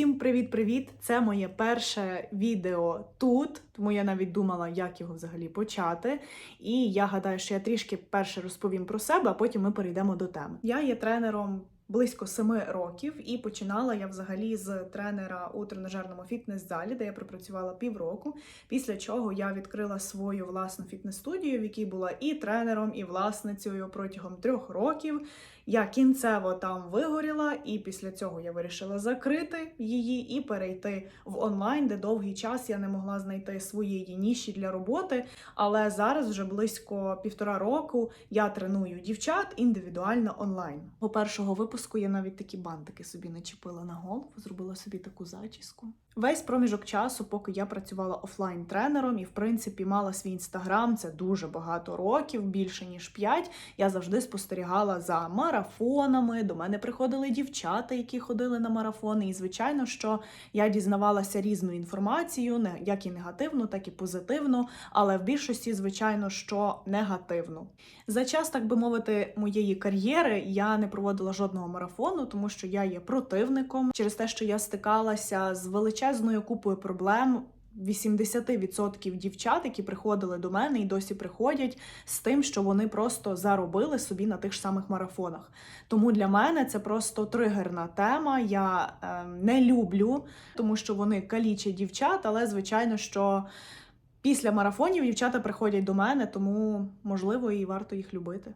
Всім привіт-привіт! Це моє перше відео тут, тому я навіть думала, як його взагалі почати. І я гадаю, що я трішки перше розповім про себе, а потім ми перейдемо до теми. Я є тренером. Близько семи років, і починала я взагалі з тренера у тренажерному фітнес-залі, де я пропрацювала півроку. Після чого я відкрила свою власну фітнес-студію, в якій була і тренером, і власницею протягом трьох років. Я кінцево там вигоріла, і після цього я вирішила закрити її і перейти в онлайн, де довгий час я не могла знайти своєї ніші для роботи. Але зараз вже близько півтора року я треную дівчат індивідуально онлайн. По першого випуску я навіть такі бантики собі начепила на голову, зробила собі таку зачіску. Весь проміжок часу, поки я працювала офлайн тренером і в принципі мала свій інстаграм, це дуже багато років, більше ніж п'ять. Я завжди спостерігала за марафонами. До мене приходили дівчата, які ходили на марафони. І звичайно, що я дізнавалася різну інформацію, як і негативну, так і позитивну, але в більшості, звичайно, що негативну. За час, так би мовити, моєї кар'єри я не проводила жодного марафону, тому що я є противником через те, що я стикалася з величезною купою проблем. 80% дівчат, які приходили до мене і досі приходять з тим, що вони просто заробили собі на тих ж самих марафонах. Тому для мене це просто тригерна тема. Я е, не люблю, тому що вони калічать дівчат, але звичайно, що після марафонів дівчата приходять до мене, тому можливо і варто їх любити.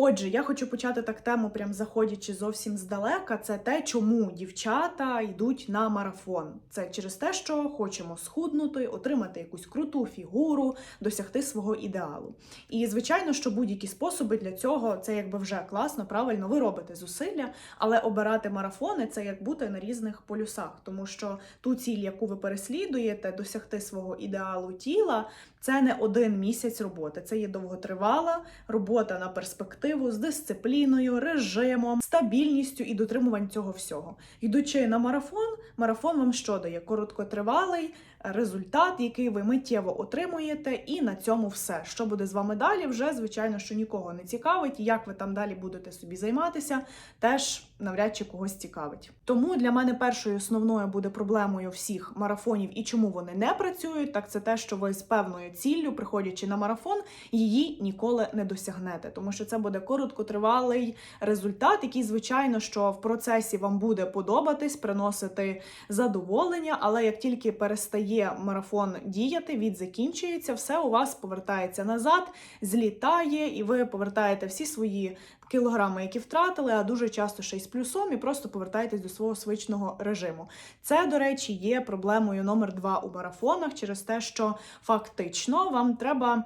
Отже, я хочу почати так тему, прям заходячи зовсім здалека. Це те, чому дівчата йдуть на марафон. Це через те, що хочемо схуднути, отримати якусь круту фігуру, досягти свого ідеалу. І звичайно, що будь-які способи для цього це якби вже класно, правильно, ви робите зусилля, але обирати марафони це як бути на різних полюсах, тому що ту ціль, яку ви переслідуєте, досягти свого ідеалу тіла, це не один місяць роботи. Це є довготривала робота на перспективу з дисципліною, режимом, стабільністю і дотримуванням цього всього. Йдучи на марафон, марафон вам що дає? Короткотривалий результат, який ви миттєво отримуєте, і на цьому все. Що буде з вами далі? Вже звичайно, що нікого не цікавить. Як ви там далі будете собі займатися, теж навряд чи когось цікавить. Тому для мене першою основною буде проблемою всіх марафонів і чому вони не працюють, так це те, що ви з певною ціллю, приходячи на марафон, її ніколи не досягнете, тому що це буде короткотривалий результат, який, звичайно, що в процесі вам буде подобатись, приносити задоволення, але як тільки перестає марафон діяти, від закінчується, все у вас повертається назад, злітає, і ви повертаєте всі свої кілограми, які втратили, а дуже часто ще й з плюсом, і просто повертаєтесь до свого звичного режиму. Це, до речі, є проблемою номер два у марафонах через те, що фактично вам треба.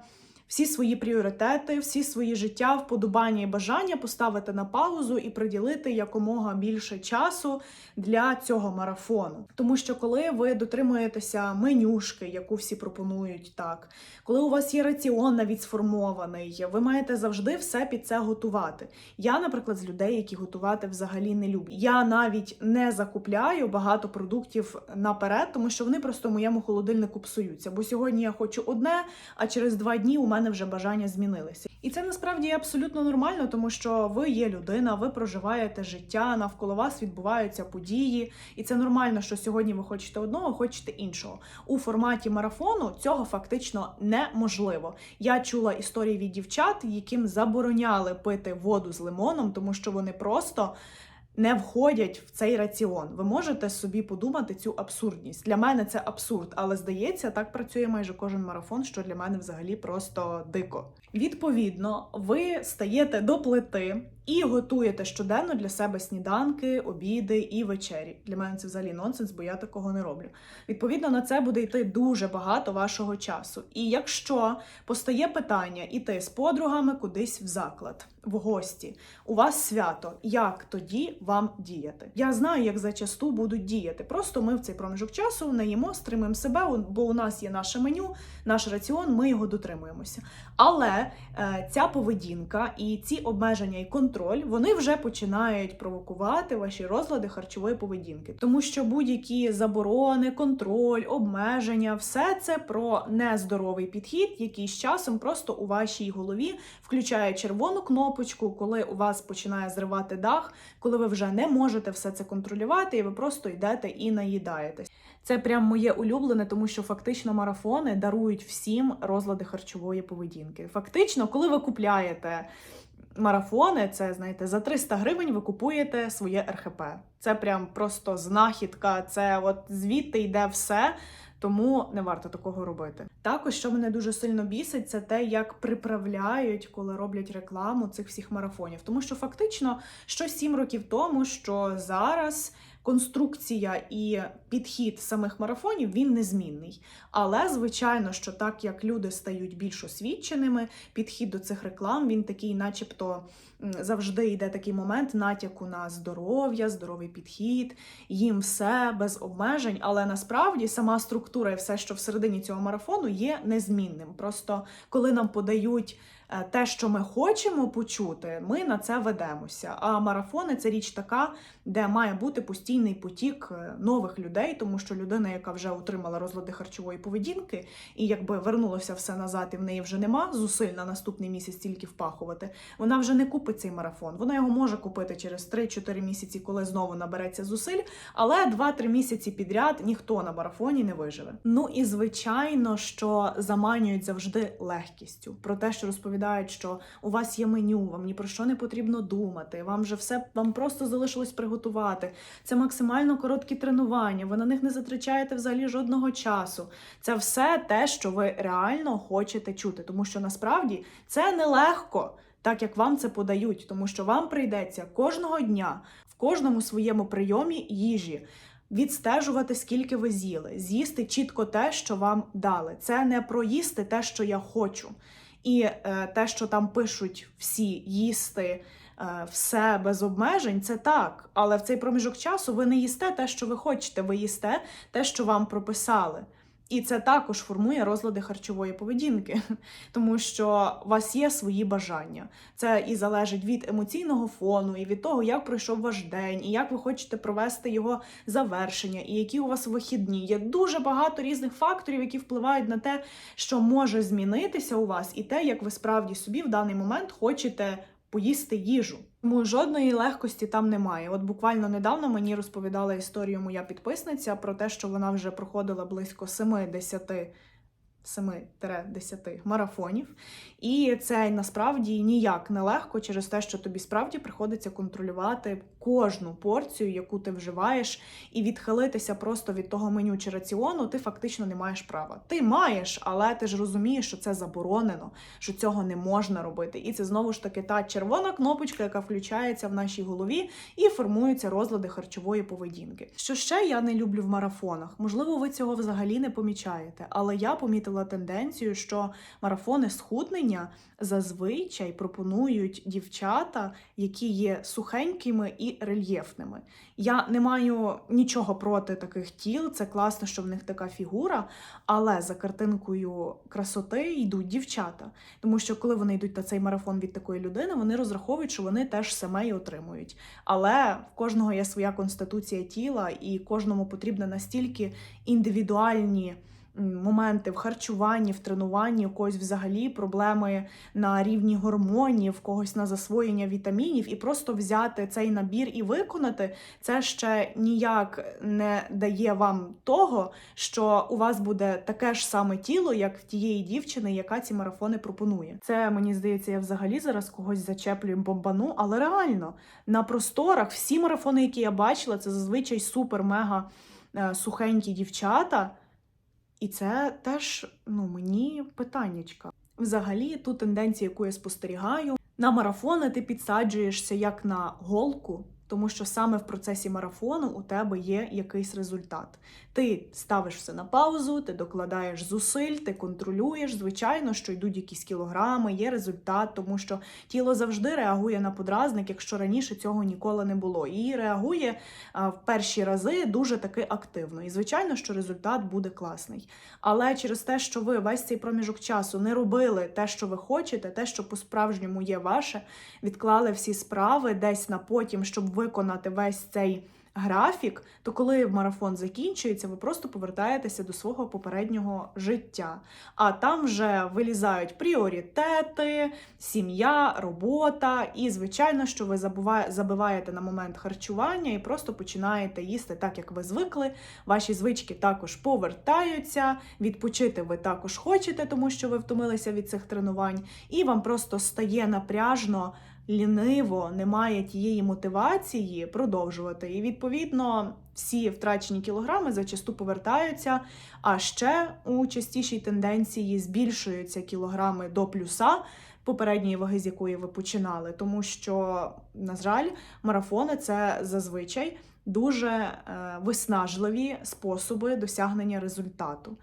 Всі свої пріоритети, всі свої життя, вподобання і бажання поставити на паузу і приділити якомога більше часу для цього марафону. Тому що коли ви дотримуєтеся менюшки, яку всі пропонують, так коли у вас є раціон навіть сформований, ви маєте завжди все під це готувати. Я, наприклад, з людей, які готувати взагалі не люблю. Я навіть не закупляю багато продуктів наперед, тому що вони просто в моєму холодильнику псуються. Бо сьогодні я хочу одне, а через два дні у мене вже бажання змінилися. І це насправді абсолютно нормально, тому що ви є людина, ви проживаєте життя, навколо вас відбуваються події, і це нормально, що сьогодні ви хочете одного, хочете іншого. У форматі марафону цього фактично неможливо. Я чула історії від дівчат, яким забороняли пити воду з лимоном, тому що вони просто. Не входять в цей раціон. Ви можете собі подумати цю абсурдність. Для мене це абсурд, але здається, так працює майже кожен марафон, що для мене взагалі просто дико. Відповідно, ви стаєте до плити і готуєте щоденно для себе сніданки, обіди і вечері. Для мене це взагалі нонсенс, бо я такого не роблю. Відповідно, на це буде йти дуже багато вашого часу. І якщо постає питання іти з подругами кудись в заклад, в гості, у вас свято, як тоді вам діяти? Я знаю, як зачасту будуть діяти. Просто ми в цей проміжок часу не їмо, стримуємо себе, бо у нас є наше меню, наш раціон, ми його дотримуємося. Але е, ця поведінка і ці обмеження і контроль контроль, вони вже починають провокувати ваші розлади харчової поведінки, тому що будь-які заборони, контроль, обмеження все це про нездоровий підхід, який з часом просто у вашій голові включає червону кнопочку, коли у вас починає зривати дах, коли ви вже не можете все це контролювати, і ви просто йдете і наїдаєтесь. Це прям моє улюблене, тому що фактично марафони дарують всім розлади харчової поведінки. Фактично, коли ви купляєте марафони, це знаєте, за 300 гривень ви купуєте своє РХП. Це прям просто знахідка, це от звідти йде все. Тому не варто такого робити. Також, що мене дуже сильно бісить, це те, як приправляють, коли роблять рекламу цих всіх марафонів. Тому що фактично, що 7 років тому, що зараз конструкція і підхід самих марафонів він незмінний. Але звичайно, що так як люди стають більш освіченими, підхід до цих реклам він такий, начебто, завжди йде такий момент натяку на здоров'я, здоровий підхід, їм все без обмежень. Але насправді сама структура і все, що всередині цього марафону, є незмінним. Просто коли нам подають. Е, Те, що ми хочемо почути, ми на це ведемося. А марафони це річ така, де має бути постійний потік е, нових людей, тому що людина, яка вже отримала розлади харчової поведінки, і якби вернулося все назад, і в неї вже нема зусиль на наступний місяць тільки впахувати, вона вже не купить цей марафон. Вона його може купити через 3-4 місяці, коли знову набереться зусиль, але 2-3 місяці підряд ніхто на марафоні не виживе. Ну і звичайно, що заманюють завжди легкістю про те, що розповідають, що у вас є меню, вам ні про що не потрібно думати, вам вже все вам просто залишилось приготувати. Це максимально короткі тренування. Ви на них не затрачаєте взагалі жодного часу. Це все те, що ви реально хочете чути, тому що насправді це нелегко. Так як вам це подають, тому що вам прийдеться кожного дня в кожному своєму прийомі їжі відстежувати, скільки ви з'їли, з'їсти чітко те, що вам дали. Це не про їсти те, що я хочу. І е, те, що там пишуть всі їсти е, все без обмежень, це так. Але в цей проміжок часу ви не їсте те, що ви хочете, ви їсте те, що вам прописали. І це також формує розлади харчової поведінки, тому що у вас є свої бажання. Це і залежить від емоційного фону, і від того, як пройшов ваш день, і як ви хочете провести його завершення, і які у вас вихідні. Є дуже багато різних факторів, які впливають на те, що може змінитися у вас, і те, як ви справді собі в даний момент хочете поїсти їжу. Тому жодної легкості там немає. От буквально недавно мені розповідала історію моя підписниця про те, що вона вже проходила близько 7-10 7-10 марафонів, і це насправді ніяк не легко через те, що тобі справді приходиться контролювати кожну порцію, яку ти вживаєш, і відхилитися просто від того меню чи раціону, ти фактично не маєш права. Ти маєш, але ти ж розумієш, що це заборонено, що цього не можна робити. І це знову ж таки та червона кнопочка, яка включається в нашій голові, і формуються розлади харчової поведінки. Що ще я не люблю в марафонах? Можливо, ви цього взагалі не помічаєте, але я помітила тенденцію, що марафони схуднення зазвичай пропонують дівчата, які є сухенькими і рельєфними. Я не маю нічого проти таких тіл, це класно, що в них така фігура, але за картинкою красоти йдуть дівчата. Тому що коли вони йдуть на цей марафон від такої людини, вони розраховують, що вони теж саме й отримують. Але в кожного є своя конституція тіла, і кожному потрібно настільки індивідуальні. Моменти в харчуванні, в тренуванні, у когось взагалі проблеми на рівні гормонів, когось на засвоєння вітамінів, і просто взяти цей набір і виконати, це ще ніяк не дає вам того, що у вас буде таке ж саме тіло, як в тієї дівчини, яка ці марафони пропонує. Це мені здається, я взагалі зараз когось зачеплюю бомбану, але реально на просторах всі марафони, які я бачила, це зазвичай супер-мега е, сухенькі дівчата. І це теж ну, мені питаннячка. Взагалі, ту тенденцію, яку я спостерігаю, на марафони ти підсаджуєшся як на голку, тому що саме в процесі марафону у тебе є якийсь результат. Ти ставиш все на паузу, ти докладаєш зусиль, ти контролюєш. Звичайно, що йдуть якісь кілограми, є результат, тому що тіло завжди реагує на подразник, якщо раніше цього ніколи не було. І реагує а, в перші рази дуже таки активно. І звичайно, що результат буде класний. Але через те, що ви весь цей проміжок часу не робили те, що ви хочете, те, що по-справжньому є ваше, відклали всі справи десь на потім, щоб виконати весь цей графік, то коли марафон закінчується, ви просто повертаєтеся до свого попереднього життя. А там вже вилізають пріоритети, сім'я, робота. І, звичайно, що ви забиваєте на момент харчування і просто починаєте їсти так, як ви звикли. Ваші звички також повертаються. Відпочити ви також хочете, тому що ви втомилися від цих тренувань, і вам просто стає напряжно ліниво, немає тієї мотивації продовжувати. І відповідно всі втрачені кілограми зачасту повертаються. А ще у частішій тенденції збільшуються кілограми до плюса. Попередньої ваги, з якої ви починали, тому що, на жаль, марафони це зазвичай дуже е, виснажливі способи досягнення результату.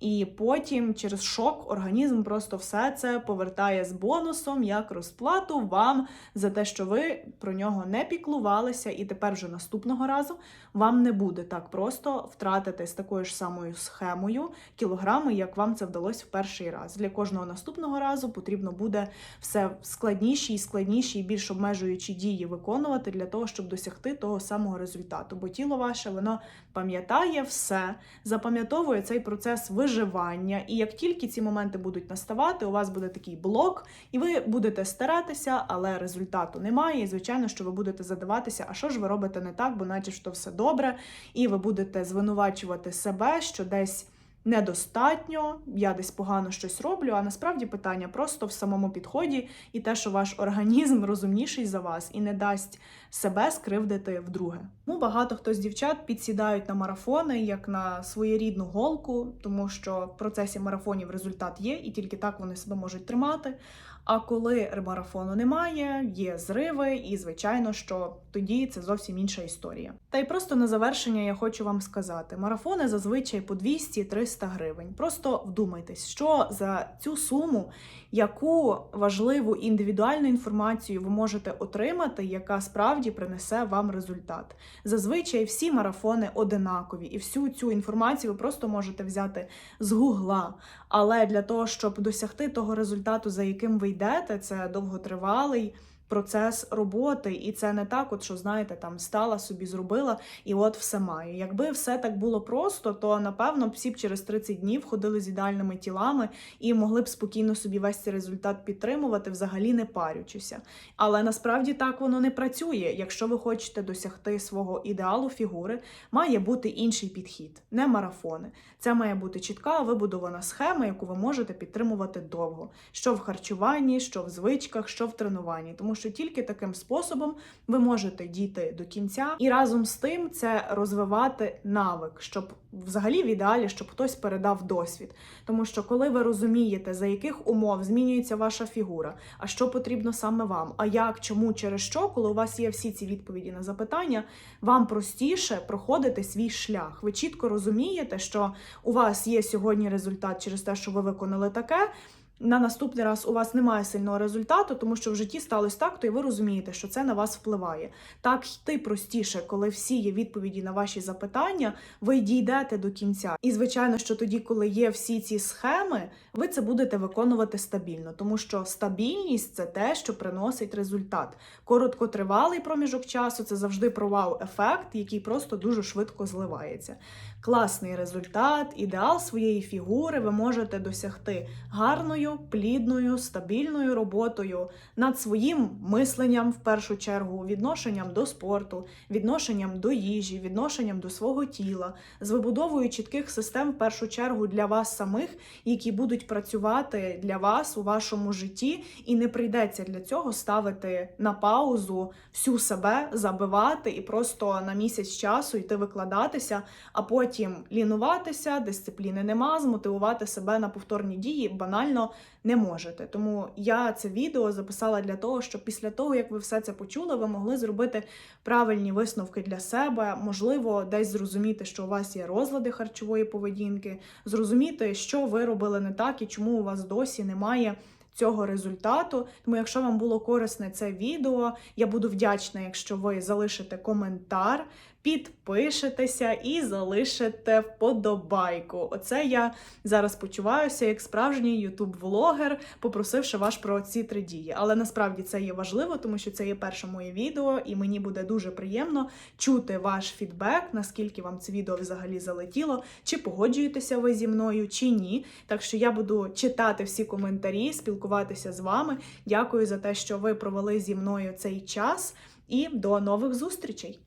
І потім через шок організм просто все це повертає з бонусом як розплату вам за те, що ви про нього не піклувалися, і тепер вже наступного разу вам не буде так просто втратити з такою ж самою схемою кілограми, як вам це вдалося в перший раз. Для кожного наступного разу потрібно буде все складніші і складніші, і більш обмежуючі дії виконувати для того, щоб досягти того самого результату. Бо тіло ваше воно пам'ятає все, запам'ятовує цей процес виживання. І як тільки ці моменти будуть наставати, у вас буде такий блок, і ви будете старатися, але результату немає. І звичайно, що ви будете задаватися, а що ж ви робите не так, бо наче що все добре, і ви будете звинувачувати себе, що десь. Недостатньо, я десь погано щось роблю, а насправді питання просто в самому підході і те, що ваш організм розумніший за вас і не дасть себе скривдити вдруге. Ну, багато хто з дівчат підсідають на марафони як на своєрідну голку, тому що в процесі марафонів результат є, і тільки так вони себе можуть тримати. А коли марафону немає, є зриви, і звичайно, що тоді це зовсім інша історія. Та й просто на завершення я хочу вам сказати: марафони зазвичай по 200-300 гривень. Просто вдумайтесь, що за цю суму, яку важливу індивідуальну інформацію ви можете отримати, яка справді принесе вам результат. Зазвичай всі марафони одинакові, і всю цю інформацію ви просто можете взяти з гугла. Але для того, щоб досягти того результату, за яким ви йдете, це довготривалий процес роботи, і це не так, от що знаєте, там стала собі зробила, і от все маю. Якби все так було просто, то напевно всі б через 30 днів ходили з ідеальними тілами і могли б спокійно собі весь цей результат підтримувати, взагалі не парючися. Але насправді так воно не працює. Якщо ви хочете досягти свого ідеалу фігури, має бути інший підхід, не марафони. Це має бути чітка вибудована схема, яку ви можете підтримувати довго, що в харчуванні, що в звичках, що в тренуванні. Тому що тільки таким способом ви можете дійти до кінця, і разом з тим це розвивати навик, щоб взагалі в ідеалі, щоб хтось передав досвід. Тому що коли ви розумієте, за яких умов змінюється ваша фігура, а що потрібно саме вам, а як, чому, через що, коли у вас є всі ці відповіді на запитання, вам простіше проходити свій шлях. Ви чітко розумієте, що у вас є сьогодні результат через те, що ви виконали таке. На наступний раз у вас немає сильного результату, тому що в житті сталося так, то і ви розумієте, що це на вас впливає. Так йти простіше, коли всі є відповіді на ваші запитання, ви дійдете до кінця. І звичайно, що тоді, коли є всі ці схеми, ви це будете виконувати стабільно, тому що стабільність це те, що приносить результат. Короткотривалий проміжок часу це завжди провал ефект, який просто дуже швидко зливається. Класний результат, ідеал своєї фігури ви можете досягти гарною, плідною, стабільною роботою над своїм мисленням, в першу чергу, відношенням до спорту, відношенням до їжі, відношенням до свого тіла, з вибудовою чітких систем, в першу чергу, для вас самих, які будуть працювати для вас у вашому житті, і не прийдеться для цього ставити на паузу всю себе, забивати і просто на місяць часу йти викладатися, а потім лінуватися, дисципліни нема, змотивувати себе на повторні дії банально не можете. Тому я це відео записала для того, щоб після того, як ви все це почули, ви могли зробити правильні висновки для себе, можливо, десь зрозуміти, що у вас є розлади харчової поведінки, зрозуміти, що ви робили не так і чому у вас досі немає. Цього результату, тому якщо вам було корисне це відео, я буду вдячна, якщо ви залишите коментар, підпишетеся і залишите вподобайку. Оце я зараз почуваюся як справжній ютуб-влогер, попросивши вас про ці три дії. Але насправді це є важливо, тому що це є перше моє відео, і мені буде дуже приємно чути ваш фідбек, наскільки вам це відео взагалі залетіло, чи погоджуєтеся ви зі мною, чи ні. Так що я буду читати всі коментарі, спілкуватися з вами. Дякую за те, що ви провели зі мною цей час, і до нових зустрічей!